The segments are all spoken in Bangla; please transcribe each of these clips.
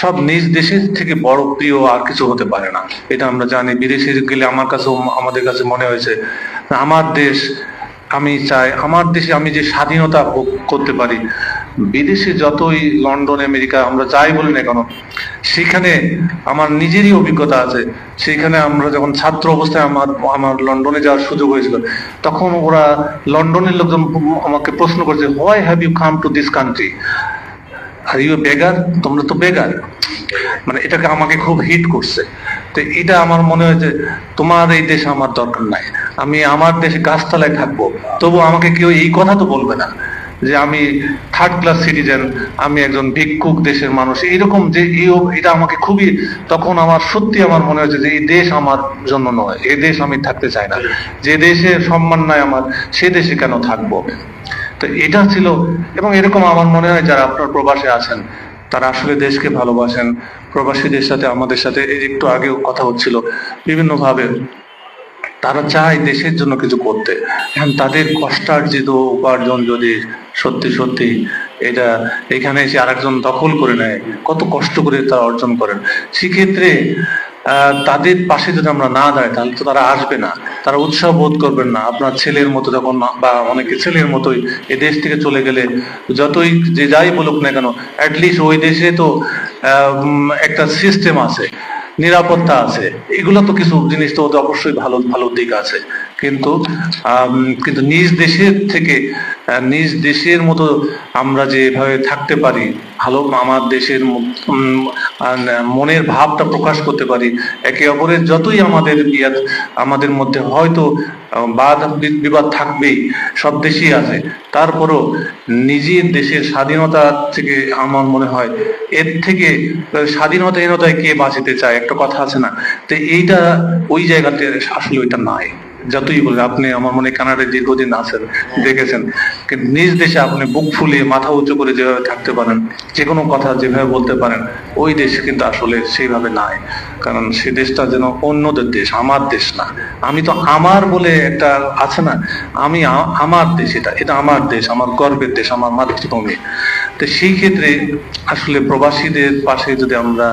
সব নিজ দেশের থেকে বড় প্রিয় আর কিছু হতে পারে না। এটা আমরা জানি। বিদেশে গেলে আমার কাছে আমাদের কাছে মনে হয়েছে আমার দেশ, আমি চাই, আমার দেশে আমি যে স্বাধীনতা ভোগ করতে পারি, বিদেশে যতই লন্ডন, আমেরিকা, আমরা যাই বলি না কেন, সেখানে আমার নিজেরই অভিজ্ঞতা আছে। সেখানে আমরা যখন ছাত্র অবস্থায় আমার আমার লন্ডনে যাওয়ার সুযোগ হয়েছিল, তখন ওরা লন্ডনের লোকজন আমাকে প্রশ্ন করছে why have you come to this country are you beggar তোমরা তো বেগার মানে এটাকে আমাকে খুব হিট করছে। তো এটা আমার মনে হয় যে তোমার এই দেশে আমার দরকার নাই। আমি আমার দেশে গাছতলায় থাকব। তবু আমাকে কেউ এই কথা তো বলবে না যে আমি থার্ড ক্লাস সিটিজেন আমি একজন ভিক্ষুক দেশের মানুষ। এইরকম যে এটা আমাকে খুবই তখন আমার সত্যি আমার মনে হয়েছে যে এই দেশ আমার জন্য নয়। এ দেশ আমি থাকতে চাই না। যে দেশে সম্মান নাই আমার, সে দেশে কেন থাকব? তো এটা ছিল, এবং এরকম আমার মনে হয় যারা আপনার প্রবাসে আছেন, তারা আসলে দেশকে ভালোবাসেন। প্রবাসীদের সাথে, আমাদের সাথে একটু আগেও কথা হচ্ছিল। বিভিন্ন ভাবে তারা চায় দেশের জন্য কিছু করতে। এখন তাদের কষ্টার্জিত উপার্জন যদি সত্যি সত্যি এটা এখানে এসে আরেকজন দখল করে নেয়, কত কষ্ট করে তারা অর্জন করেন। সেক্ষেত্রে তাদের পাশে যদি আমরা না দাঁড়াই, তাহলে তো তারা আসবে না। তারা উৎসাহ বোধ করবেন না। আপনার ছেলের মতো যখন বা অনেকে ছেলের মতোই এই দেশ থেকে চলে গেলে যতই যে যাই বলুক না কেন অ্যাটলিস্ট ওই দেশে তো একটা সিস্টেম আছে, নিরাপত্তা আছে। এগুলো তো কিছু জিনিস তো অবশ্যই ভালো ভালো দিক আছে। কিন্তু কিন্তু নিজ দেশের থেকে নিজ দেশের মতো আমরা যে এভাবে থাকতে পারি, ভালো আমার দেশের মনের ভাবটা প্রকাশ করতে পারি, একে অপরের যতই আমাদের আমাদের মধ্যে হয়তো বাদ বিবাদ থাকবেই, সব দেশেই আছে। তারপরও নিজের দেশের স্বাধীনতা থেকে আমার মনে হয়, এর থেকে স্বাধীনতাহীনতায় কে বাঁচিতে চায়? একটা কথা আছে না? তো এইটা, ওই জায়গাতে আসলে ওইটা নাই। যতই বলেন, আপনি আমার মনে কানাডায় দীর্ঘদিন আছেন, দেখেছেন। নিজ দেশে আপনি বুক ফুলিয়ে মাথা উঁচু করে যেভাবে থাকতে পারেন যে কোনো কথা যেভাবে বলতে পারেন, ওই দেশ কিন্তু আসলে সেইভাবে নাই। কারণ সে দেশটা যেন অন্যদের দেশ, আমার দেশ না। আমি তো আমার বলে একটা আছে না, আমি আমার দেশ এটা এটা আমার দেশ, আমার গর্বের দেশ, আমার মাতৃভূমি। তো সেই ক্ষেত্রে আসলে প্রবাসীদের পাশে যদি আমরা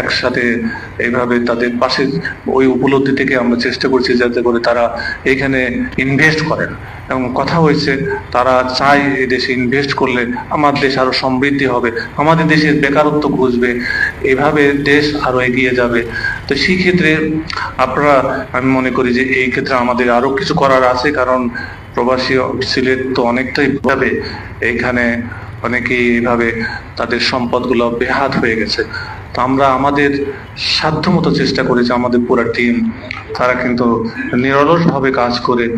একসাথে এইভাবে তাদের পাশে ওই উপলব্ধি থেকে আমরা চেষ্টা করছি যাতে করে তারা এখানে ইনভেস্ট করেন। এবং কথা হয়েছে, তারা চায় এই দেশে ইনভেস্ট করলে আমার দেশ আরও সমৃদ্ধি হবে, আমাদের দেশের বেকারত্ব ঘুষবে, এভাবে দেশ আরও এগিয়ে যাবে। তো সেই ক্ষেত্রে আপনারা, আমি মনে করি যে এই ক্ষেত্রে আমাদের আরও কিছু করার আছে, কারণ প্রবাসী সিলেট তো অনেকটাই ভাবে এখানে অনেকেই এইভাবে তাদের সম্পদগুলো বেহাত হয়ে গেছে। আমরা আমাদের সাধ্যমতো চেষ্টা করেছি আমাদের পুরো টিম তারা কিন্তু নিরলসভাবে কাজ করে।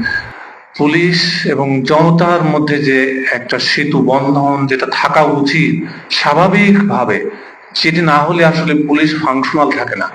পুলিশ এবং জনতার মধ্যে যে একটা সেতু বন্ধন যেটা থাকা উচিত, স্বাভাবিকভাবে, সেটি না হলে আসলে পুলিশ ফাংশনাল থাকে না।